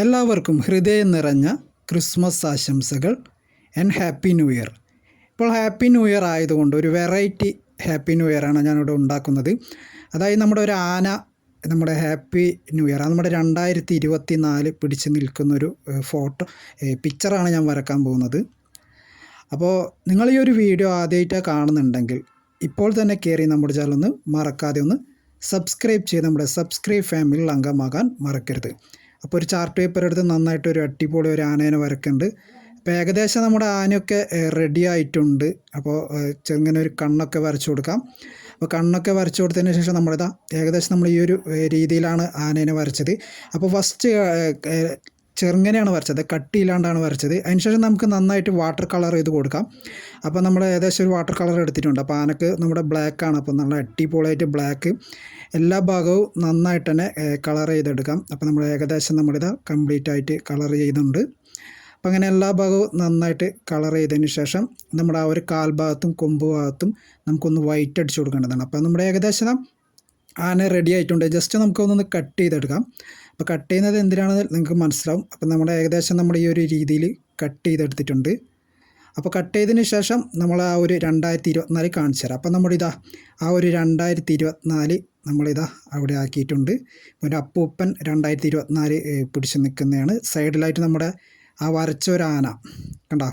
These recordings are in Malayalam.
എല്ലാവർക്കും ഹൃദയം നിറഞ്ഞ ക്രിസ്മസ് ആശംസകൾ ആൻഡ് ഹാപ്പി ന്യൂ ഇയർ ഇപ്പോൾ ഹാപ്പി ന്യൂ ഇയർ ആയതുകൊണ്ട് ഒരു വെറൈറ്റി ഹാപ്പി ന്യൂ ഇയർ ആണ് ഞാനിവിടെ ഉണ്ടാക്കുന്നത്. അതായത് നമ്മുടെ ഒരു ആന നമ്മുടെ ഹാപ്പി ന്യൂ ഇയർ നമ്മുടെ രണ്ടായിരത്തി ഇരുപത്തി നാല് പിടിച്ച് നിൽക്കുന്നൊരു ഫോട്ടോ പിക്ചറാണ് ഞാൻ വരക്കാൻ പോകുന്നത്. അപ്പോൾ നിങ്ങൾ ഈ ഒരു വീഡിയോ ആദ്യമായിട്ടാണ് കാണുന്നുണ്ടെങ്കിൽ ഇപ്പോൾ തന്നെ കയറി നമ്മുടെ ചാനൽ ഒന്ന് മറക്കാതെ ഒന്ന് സബ്സ്ക്രൈബ് ചെയ്ത് നമ്മുടെ സബ്സ്ക്രൈബ് ഫാമിലിയിൽ അംഗമാകാൻ മറക്കരുത്. അപ്പോൾ ഒരു ചാർട്ട് പേപ്പർ എടുത്ത് നന്നായിട്ട് ഒരു അടിപൊളി ഒരു ആനേനെ വരക്കുന്നുണ്ട്. അപ്പോൾ ഏകദേശം നമ്മുടെ ആനയൊക്കെ റെഡി ആയിട്ടുണ്ട്. അപ്പോൾ ചെങ്ങനെ ഒരു കണ്ണൊക്കെ വരച്ചു കൊടുക്കാം. അപ്പോൾ കണ്ണൊക്കെ വരച്ചു കൊടുത്തതിന് ശേഷം നമ്മളിതാ ഏകദേശം നമ്മൾ ഈ ഒരു രീതിയിലാണ് ആനേനെ വരച്ചത്. അപ്പോൾ ഫസ്റ്റ് ചെറുങ്ങനെയാണ് വരച്ചത് കട്ടിയില്ലാണ്ടാണ് വരച്ചത്. അതിനുശേഷം നമുക്ക് നന്നായിട്ട് വാട്ടർ കളർ ചെയ്ത് കൊടുക്കാം. അപ്പോൾ നമ്മൾ ഏകദേശം ഒരു വാട്ടർ കളർ എടുത്തിട്ടുണ്ട്. അപ്പോൾ ആനക്ക് നമ്മുടെ ബ്ലാക്ക് ആണ്. അപ്പോൾ നല്ല അടിപൊളിയായിട്ട് ബ്ലാക്ക് എല്ലാ ഭാഗവും നന്നായിട്ട് തന്നെ കളർ ചെയ്തെടുക്കാം. അപ്പോൾ നമ്മൾ ഏകദേശം നമ്മളിത് കംപ്ലീറ്റ് ആയിട്ട് കളർ ചെയ്തിട്ടുണ്ട്. അപ്പോൾ അങ്ങനെ എല്ലാ ഭാഗവും നന്നായിട്ട് കളർ ചെയ്തതിന് ശേഷം നമ്മുടെ ആ ഒരു കാൽഭാഗത്തും കൊമ്പ് ഭാഗത്തും നമുക്കൊന്ന് വൈറ്റ് അടിച്ചു കൊടുക്കേണ്ടതാണ്. അപ്പോൾ നമ്മുടെ ഏകദേശം ആന റെഡി ആയിട്ടുണ്ട്. ജസ്റ്റ് നമുക്കൊന്ന് കട്ട് ചെയ്തെടുക്കാം. അപ്പോൾ കട്ട് ചെയ്യുന്നത് എന്തിനാണെന്ന് നിങ്ങൾക്ക് മനസ്സിലാവും. അപ്പോൾ നമ്മൾ ഏകദേശം നമ്മുടെ ഈ ഒരു രീതിയിൽ കട്ട് ചെയ്തെടുത്തിട്ടുണ്ട്. അപ്പോൾ കട്ട് ചെയ്തതിന് ശേഷം നമ്മൾ ആ ഒരു രണ്ടായിരത്തി ഇരുപത്തിനാല് കാണിച്ചു തരാം. അപ്പോൾ നമ്മളിതാ ആ ഒരു രണ്ടായിരത്തി ഇരുപത്തിനാല് നമ്മളിതാ അവിടെ ആക്കിയിട്ടുണ്ട്. ഒരു അപ്പൂപ്പൻ രണ്ടായിരത്തി ഇരുപത്തിനാല് പിടിച്ച് നിൽക്കുന്നതാണ്. സൈഡിലായിട്ട് നമ്മുടെ ആ വരച്ച ഒരു ആന കണ്ടോ?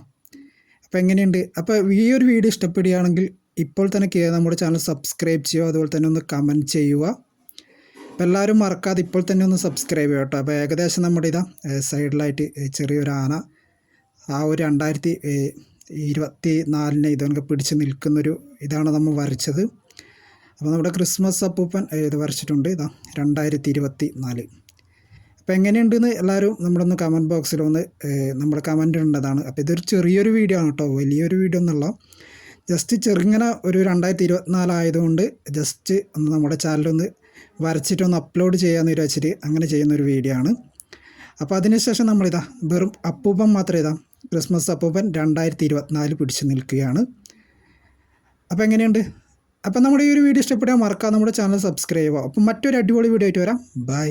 അപ്പോൾ എങ്ങനെയുണ്ട്? അപ്പോൾ ഈ ഒരു വീഡിയോ ഇഷ്ടപ്പെടുകയാണെങ്കിൽ ഇപ്പോൾ തന്നെ നമ്മുടെ ചാനൽ സബ്സ്ക്രൈബ് ചെയ്യുക അതുപോലെ തന്നെ ഒന്ന് കമന്റ് ചെയ്യുക. അപ്പോൾ എല്ലാവരും മറക്കാതെ ഇപ്പോൾ തന്നെ ഒന്ന് സബ്സ്ക്രൈബ് ചെയ്യാം കേട്ടോ. അപ്പോൾ ഏകദേശം നമ്മുടെ ഇതാ സൈഡിലായിട്ട് ചെറിയൊരു ആന. ആ ഒരു രണ്ടായിരത്തി ഇരുപത്തി നാലിന് ഇതൊക്കെ പിടിച്ച് നിൽക്കുന്നൊരു ഇതാണ് നമ്മൾ വരച്ചത്. അപ്പോൾ നമ്മുടെ ക്രിസ്മസ് അപ്പൂപ്പൻ ഇത് വരച്ചിട്ടുണ്ട്. ഇതാ രണ്ടായിരത്തി ഇരുപത്തി നാല് അപ്പോൾ എങ്ങനെയുണ്ടെന്ന് എല്ലാവരും നമ്മളൊന്ന് കമന്റ് ബോക്സിലൊന്ന് നമ്മുടെ കമന്റ് ഉണ്ടതാണ് അപ്പോൾ ഇതൊരു ചെറിയൊരു വീഡിയോ ആണ് കേട്ടോ. വലിയൊരു വീഡിയോ എന്നുള്ള ജസ്റ്റ് ചെറുങ്ങനെ ഒരു രണ്ടായിരത്തി ഇരുപത്തിനാലായതുകൊണ്ട് ജസ്റ്റ് ഒന്ന് നമ്മുടെ ചാനലൊന്ന് വരച്ചിട്ടൊന്ന് അപ്ലോഡ് ചെയ്യാമെന്ന് വിചാരിച്ചിട്ട് അങ്ങനെ ചെയ്യുന്നൊരു വീഡിയോ ആണ്. അപ്പോൾ അതിനുശേഷം നമ്മളിതാ വെറും അപ്പൂപ്പം മാത്രം ഇതാ ക്രിസ്മസ് അപ്പൂപ്പൻ രണ്ടായിരത്തി ഇരുപത്തിനാല് പിടിച്ച് നിൽക്കുകയാണ്. അപ്പോൾ എങ്ങനെയുണ്ട്? അപ്പോൾ നമ്മുടെ ഈ ഒരു വീഡിയോ ഇഷ്ടപ്പെട്ടാൽ മറക്കാം നമ്മുടെ ചാനൽ സബ്സ്ക്രൈബ് ചെയ്യുക. അപ്പോൾ മറ്റൊരു അടിപൊളി വീഡിയോ ആയിട്ട് വരാം. ബൈ